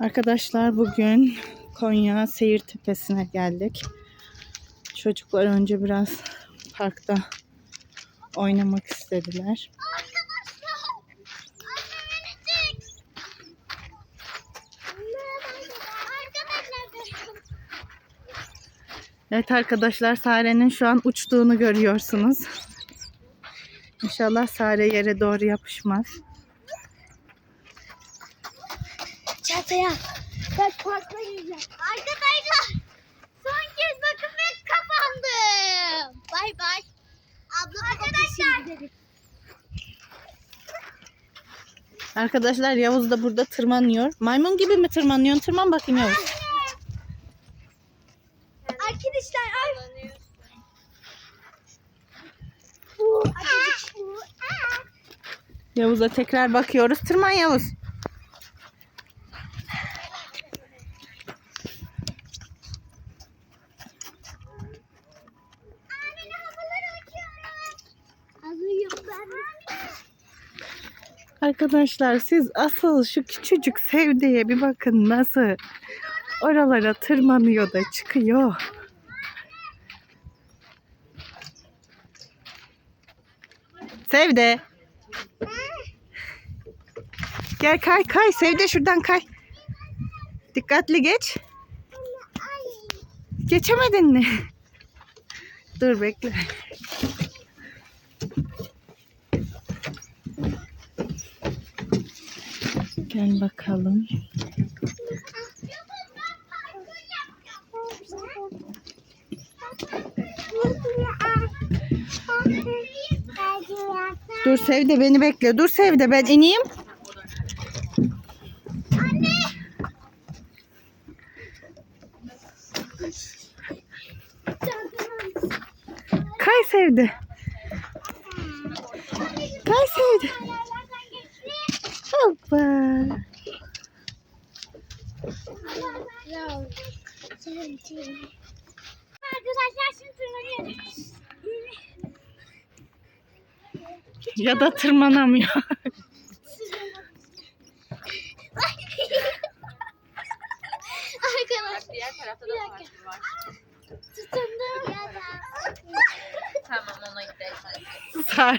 Arkadaşlar bugün Konya Seyir Tepesi'ne geldik. Çocuklar önce biraz parkta oynamak istediler. Evet arkadaşlar Sare'nin şu an uçtuğunu görüyorsunuz. İnşallah Sare yere doğru yapışmaz. Çatıya. Ben parkla yiyeceğim. Arkadaşlar son kez bakın ve kapandım. Bay bay. Abla Arkadaşlar. Arkadaşlar Yavuz da burada tırmanıyor. Maymun gibi mi tırmanıyorsun? Tırman bakayım Yavuz. Arkadaşlar ay. Yavuz'a tekrar bakıyoruz. Tırman Yavuz. Arkadaşlar siz asıl şu küçücük sevdiye bir bakın nasıl oralara tırmanıyor da çıkıyor. Sevde. Gel kay kay Sevde şuradan kay. Dikkatli geç. Geçemedin mi? Dur bekle. Gel bakalım. Dur Sevde beni bekle. Dur Sevde ben ineyim. Kay Sevde. Kay Sevde. Hoppa. Arkadaşlar şimdi tırmanıyoruz. Ya da tırmanamıyor. Arkadaşlar. Diğer tarafta da Bir parkur var. Tutundum. Tamam ona gidelim. Sar.